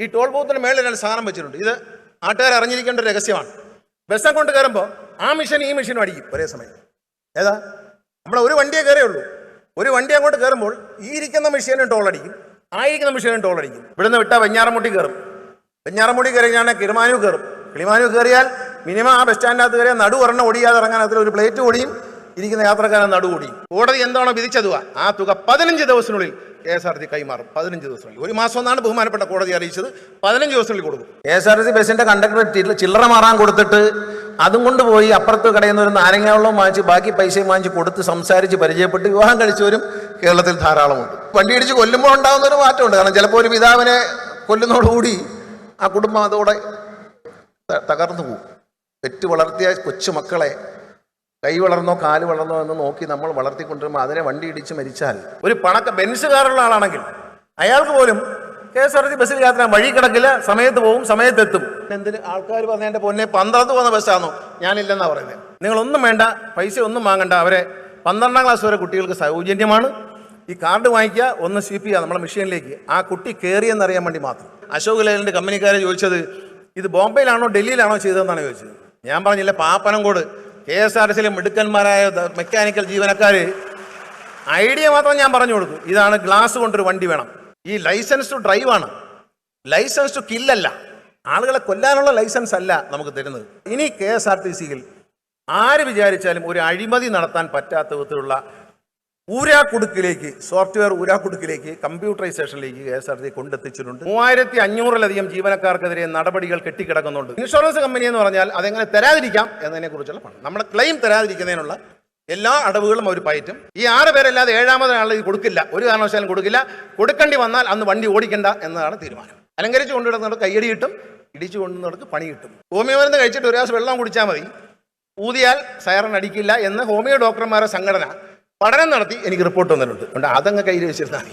ഈ ടോൾ ബൂത്തിന് മേളിൽ രണ്ട് സാധനം വെച്ചിട്ടുണ്ട്. ഇത് നാട്ടുകാർ അറിഞ്ഞിരിക്കേണ്ട ഒരു രഹസ്യമാണ്. ബസ്സം കൊണ്ട് കയറുമ്പോൾ ആ മിഷൻ ഈ മിഷനും അടിക്കും ഒരേ സമയം. ഏതാ? നമ്മൾ ഒരു വണ്ടിയെ കയറിയുള്ളൂ ഒരു വണ്ടി അങ്ങോട്ട് കയറുമ്പോൾ ഈ ഇരിക്കുന്ന മെഷീനും ടോൾ അടിക്കും. ആ ഇരിക്കുന്ന മെഷീനും ടോൾ അടിക്കും. ഇവിടുന്ന് വിട്ടാൽ വെഞ്ഞാറമുട്ടി കയറും. വെഞ്ഞാറമുട്ടി കയറി ഞാൻ കിളിമാനു കയറും. കിളിമാനു കയറിയാൽ മിനിമം ആ ബസ് സ്റ്റാൻഡിനകത്ത് കയറിയാൽ നടു ഒരെണ്ണം ഒടിയാതെ ഇറങ്ങാൻ അതിൽ ഒരു പ്ലേറ്റ് ഓടിയും ഇരിക്കുന്ന യാത്രക്കാരൻ നടു ഓടിയും. കോടതി എന്താണോ വിധിച്ചതുവാ. ആ തുക പതിനഞ്ച് ദിവസത്തിനുള്ളിൽ കെ എസ് ആർ ടി കൈമാറും. പതിനഞ്ച് ദിവസങ്ങളിൽ. ഒരു മാസം എന്നാണ് ബഹുമാനപ്പെട്ട കോടതി അറിയിച്ചത്. പതിനഞ്ച് ദിവസങ്ങളിൽ കൊടുക്കും. K S R T C ബസിന്റെ കണ്ടക്ടർ ചില്ലറ മാറാൻ കൊടുത്തിട്ട് അതും കൊണ്ട് പോയി അപ്പുറത്ത് കടയിൽ നിന്ന് ഒരു നാരങ്ങ വെള്ളം വാങ്ങിച്ച് ബാക്കി പൈസയും വാങ്ങിച്ച് കൊടുത്ത് സംസാരിച്ച് പരിചയപ്പെട്ട് വിവാഹം കഴിച്ചവരും കേരളത്തിൽ ധാരാളമുണ്ട്. വണ്ടി ഇടിച്ച് കൊല്ലുമ്പോൾ ഉണ്ടാകുന്ന ഒരു മാറ്റമുണ്ട്. കാരണം ചിലപ്പോൾ ഒരു പിതാവിനെ കൊല്ലുന്നതോടുകൂടി ആ കുടുംബം അതോടെ തകർന്നു പോകും. പെറ്റ് വളർത്തിയ കൊച്ചുമക്കളെ കൈ വളർന്നോ കാൽ വളർന്നോ എന്ന് നോക്കി നമ്മൾ വളർത്തിക്കൊണ്ടിരുമ്പോൾ അതിനെ വണ്ടി ഇടിച്ച് മരിച്ചാൽ ഒരു പണക്ക ബെൻസുകാരുള്ള ആളാണെങ്കിൽ അയാൾക്ക് പോലും കെ എസ് ആർ ടി ബസ്സിൽ യാത്ര വഴി കിടക്കില്ല സമയത്ത് പോകും സമയത്ത് എത്തും. എന്തിന്? ആൾക്കാർ പറഞ്ഞ എന്റെ പൊന്നെ പന്ത്രണ്ട് പോകുന്ന ബസ്സാണോ ഞാനില്ലെന്നാണ് പറയുന്നത് നിങ്ങളൊന്നും വേണ്ട പൈസ ഒന്നും വാങ്ങണ്ട. അവരെ പന്ത്രണ്ടാം ക്ലാസ് വരെ കുട്ടികൾക്ക് സൗജന്യമാണ്. ഈ കാർഡ് വാങ്ങിക്കുക ഒന്ന് സ്വീപ്പ് ചെയ്യുക നമ്മളെ മെഷീനിലേക്ക്. ആ കുട്ടി കയറിയെന്നറിയാൻ വേണ്ടി മാത്രം. അശോക് ലേലന്റെ കമ്പനിക്കാരെ ചോദിച്ചത് ഇത് ബോംബെയിലാണോ ഡൽഹിയിലാണോ ചെയ്തതെന്നാണ് ചോദിച്ചത്? ഞാൻ പറഞ്ഞില്ല Pappanamcode. K S R T സിയിലെ മിടുക്കന്മാരായ മെക്കാനിക്കൽ ജീവനക്കാർ ഐഡിയ മാത്രം ഞാൻ പറഞ്ഞു കൊടുക്കും. ഇതാണ് ഗ്ലാസ് കൊണ്ടൊരു വണ്ടി വേണം. ഈ ലൈസൻസ് ടു ഡ്രൈവ് ആണ്. ലൈസൻസ് ടു കില്ലല്ല ആളുകളെ കൊല്ലാനുള്ള ലൈസൻസ് അല്ല നമുക്ക് തരുന്നത്. ഇനി കെ എസ് ആർ ടി സിയിൽ ആര് വിചാരിച്ചാലും ഒരു അഴിമതി നടത്താൻ പറ്റാത്ത വിധത്തിലുള്ള ഊരാക്കുടുക്കിലേക്ക് സോഫ്റ്റ്വെയർ ഊരാക്കുടുക്കിലേക്ക് കമ്പ്യൂട്ടറൈസേഷനിലേക്ക് കെ എസ് ആർ ടി കൊണ്ടെത്തിച്ചിട്ടുണ്ട്. മൂവായിരത്തി അഞ്ഞൂറിലധികം ജീവനക്കാർക്കെതിരെ നടപടികൾ കെട്ടിക്കിടക്കുന്നുണ്ട്. ഇൻഷുറൻസ് കമ്പനി എന്ന് പറഞ്ഞാൽ അതെങ്ങനെ തരാതിരിക്കാം എന്നതിനെ കുറിച്ചുള്ള പണം നമ്മുടെ ക്ലെയിം തരാതിരിക്കുന്നതിനുള്ള എല്ലാ അടവുകളും അവർ പയറ്റും. ഈ ആറ് പേരല്ലാതെ ഏഴാമതൊരാൾ ഇത് കൊടുക്കില്ല. ഒരു കാരണവശാലും കൊടുക്കില്ല. കൊടുക്കേണ്ടി വന്നാൽ അന്ന് വണ്ടി ഓടിക്കണ്ട എന്നതാണ് തീരുമാനം. അലങ്കരിച്ചു കൊണ്ടുവിടുന്നവർക്ക് കയ്യടി കിട്ടും ഇടിച്ചു കൊണ്ടുവന്നവർക്ക് പണി കിട്ടും. ഹോമിയോ മരുന്ന് കഴിച്ചിട്ട് ഒരു ഗ്ലാസ് വെള്ളം കുടിച്ചാൽ മതി. ഊതിയാൽ സൈറൺ അടിക്കില്ല എന്ന് ഹോമിയോ ഡോക്ടർമാരുടെ സംഘടന പഠനം നടത്തി എനിക്ക് റിപ്പോർട്ട് വന്നിട്ടുണ്ട്. അതുകൊണ്ട് അതങ്ങ് കയ്യിൽ വെച്ചിരുന്നാൽ